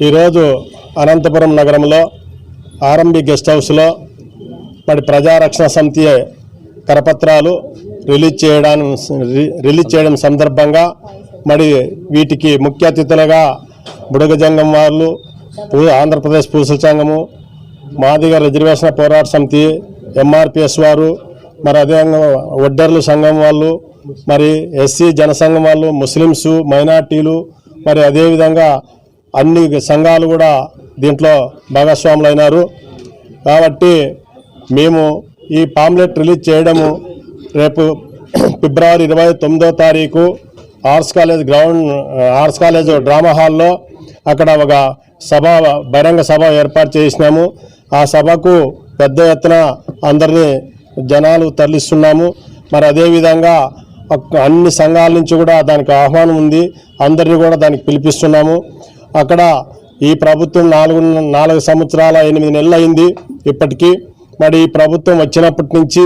ఈరోజు అనంతపురం నగరంలో RMB guest హౌస్లో మరి ప్రజారక్షణ సమితి కరపత్రాలు రిలీజ్ చేయడానికి రి- రిలీజ్ చేయడం సందర్భంగా మరి వీటికి ముఖ్య అతిథులుగా బుడగజంగం వాళ్ళు ఆంధ్రప్రదేశ్ పూసల సంఘము మాదిగ రిజర్వేషన్ పోరాట సమితి ఎంఆర్పిఎస్ వారు మరి అదేవిధంగా ఒడ్డర్లు సంఘం వాళ్ళు మరి ఎస్సీ జనసంఘం వాళ్ళు ముస్లిమ్స్ మైనార్టీలు మరి అదేవిధంగా అన్ని సంఘాలు కూడా దీంట్లో భాగస్వాములు అయినారు కాబట్టి మేము ఈ పాంప్లెట్ రిలీజ్ చేయడము రేపు ఫిబ్రవరి ఇరవై తొమ్మిదో తారీఖు arts college ground arts college drama హాల్లో అక్కడ ఒక సభ బహిరంగ సభ ఏర్పాటు చేసినాము. ఆ సభకు పెద్ద ఎత్తున అందరినీ జనాలు తరలిస్తున్నాము. మరి అదేవిధంగా అన్ని సంఘాల నుంచి కూడా దానికి ఆహ్వానం ఉంది. అందరినీ కూడా దానికి పిలిపిస్తున్నాము. అక్కడ ఈ ప్రభుత్వం నాలుగు నాలుగు సంవత్సరాల ఎనిమిది నెలలు అయింది ఇప్పటికీ. మరి ఈ ప్రభుత్వం వచ్చినప్పటి నుంచి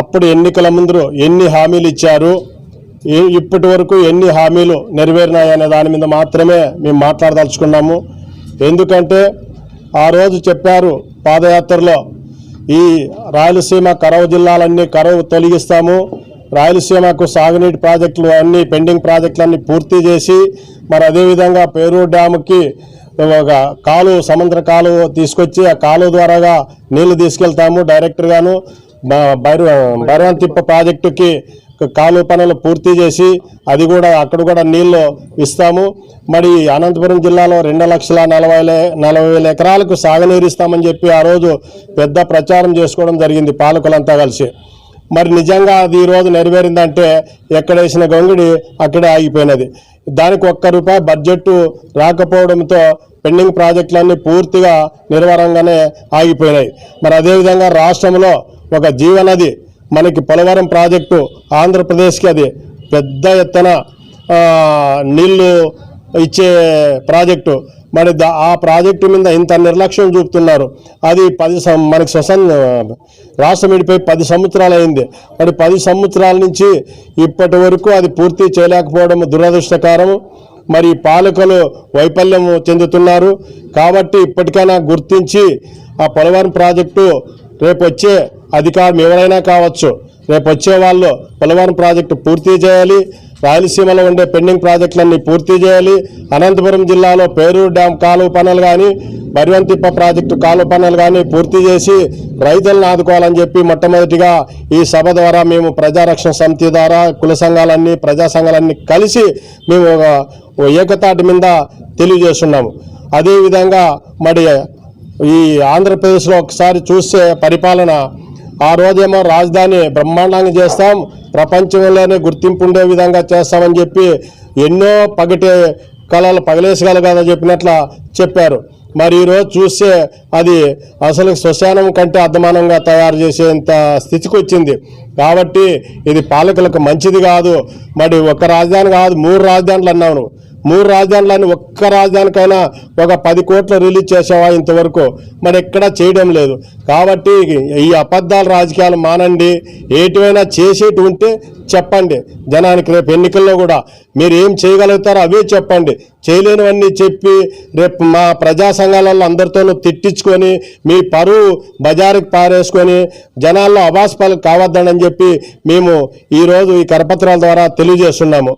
అప్పుడు ఎన్నికల ముందు ఎన్ని హామీలు ఇచ్చారు ఇప్పటి వరకు ఎన్ని హామీలు నెరవేరినాయనే దాని మీద మాత్రమే మేము మాట్లాడదలుచుకున్నాము. ఎందుకంటే ఆ రోజు చెప్పారు పాదయాత్రలో ఈ రాయలసీమ కరవు జిల్లాలన్నీ కరవు తొలగిస్తాము రాయలసీమకు సాగునీటి ప్రాజెక్టులు అన్ని పెండింగ్ ప్రాజెక్టులన్నీ పూర్తి చేసి మరి అదేవిధంగా పేరూరు డ్యాముకి ఒక కాలువ సముద్ర కాలువ తీసుకొచ్చి ఆ కాలువ ద్వారాగా నీళ్ళు తీసుకెళ్తాము. డైరెక్ట్గాను బైరవంతిప్ప ప్రాజెక్టుకి కాలువ పనులు పూర్తి చేసి అది కూడా అక్కడ కూడా నీళ్ళు ఇస్తాము. మరి అనంతపురం జిల్లాలో రెండు లక్షల నలభై నలభై వేల ఎకరాలకు సాగునీరు ఇస్తామని చెప్పి ఆ రోజు పెద్ద ప్రచారం చేసుకోవడం జరిగింది పాలకులంతా కలిసి. మరి నిజంగా అది ఈ రోజు నెరవేరిందంటే ఎక్కడ వేసిన గొంగుడి అక్కడే ఆగిపోయినది. దానికి ఒక్క రూపాయి బడ్జెట్ రాకపోవడంతో పెండింగ్ ప్రాజెక్టులన్నీ పూర్తిగా నిర్వరంగానే ఆగిపోయినాయి. మరి అదేవిధంగా రాష్ట్రంలో ఒక జీవనది మనకి పోలవరం ప్రాజెక్టు ఆంధ్రప్రదేశ్కి అది పెద్ద ఎత్తున నీళ్ళు ఇచ్చే ప్రాజెక్టు మరి ఆ ప్రాజెక్టు మీద ఇంత నిర్లక్ష్యం చూపుతున్నారు. అది పది సం- మనకి స్వసం రాష్ట్రం విడిపోయి పది సంవత్సరాలు అయింది. మరి పది సంవత్సరాల నుంచి ఇప్పటి వరకు అది పూర్తి చేయలేకపోవడం దురదృష్టకరం. మరి పాలకులు వైఫల్యం చెందుతున్నారు. కాబట్టి ఇప్పటికైనా గుర్తించి ఆ పోలవరం ప్రాజెక్టు రేపు వచ్చే అధికారం ఎవరైనా కావచ్చు రేపు వచ్చే వాళ్ళు పోలవరం ప్రాజెక్టు పూర్తి చేయాలి. రాయలసీమలో ఉండే పెండింగ్ ప్రాజెక్టులన్నీ పూర్తి చేయాలి. అనంతపురం జిల్లాలో పేరూరు డ్యామ్ కాలువ పనులు కానీ మరివంతిప్ప ప్రాజెక్టు కాలువ పనులు కానీ పూర్తి చేసి రైతులను ఆదుకోవాలని చెప్పి మొట్టమొదటిగా ఈ సభ ద్వారా మేము ప్రజారక్షణ సమితి ద్వారా కుల సంఘాలన్నీ ప్రజా సంఘాలన్నీ కలిసి మేము ఒక ఏకతాటి మీద తెలియజేస్తున్నాము. అదేవిధంగా మరి ఈ ఆంధ్రప్రదేశ్లో ఒకసారి చూస్తే పరిపాలన ఆ రోజేమో రాజధాని బ్రహ్మాండంగా చేస్తాం ప్రపంచంలోనే గుర్తింపు ఉండే విధంగా చేస్తామని చెప్పి ఎన్నో పగటి కళలు పగలేసగలగాదని చెప్పినట్ల చెప్పారు. మరి ఈరోజు చూస్తే అది అసలు శ్మశానం కంటే అర్థమానంగా తయారు చేసేంత స్థితికి వచ్చింది కాబట్టి ఇది పాలకులకు మంచిది కాదు. మరి ఒక రాజధాని కాదు మూడు రాజధానులు అన్నావు నువ్వు. మూడు రాజధానులని ఒక్క రాజధానికైనా ఒక పది కోట్లు రిలీజ్ చేసావా ఇంతవరకు? మరి ఎక్కడా చేయడం లేదు. కాబట్టి ఈ అబద్ధాల రాజకీయాలు మానండి. ఏటివైనా చేసేటి ఉంటే చెప్పండి. జనానికి రేపు ఎన్నికల్లో కూడా మీరు ఏం చేయగలుగుతారో అవే చెప్పండి. చేయలేనివన్నీ చెప్పి రేపు మా ప్రజా సంఘాలలో అందరితోనూ తిట్టించుకొని మీ పరువు బజారుకి పారేసుకొని జనాల్లో అవాస్పాలు కావద్దని చెప్పి మేము ఈరోజు ఈ కరపత్రాల ద్వారా తెలియజేస్తున్నాము.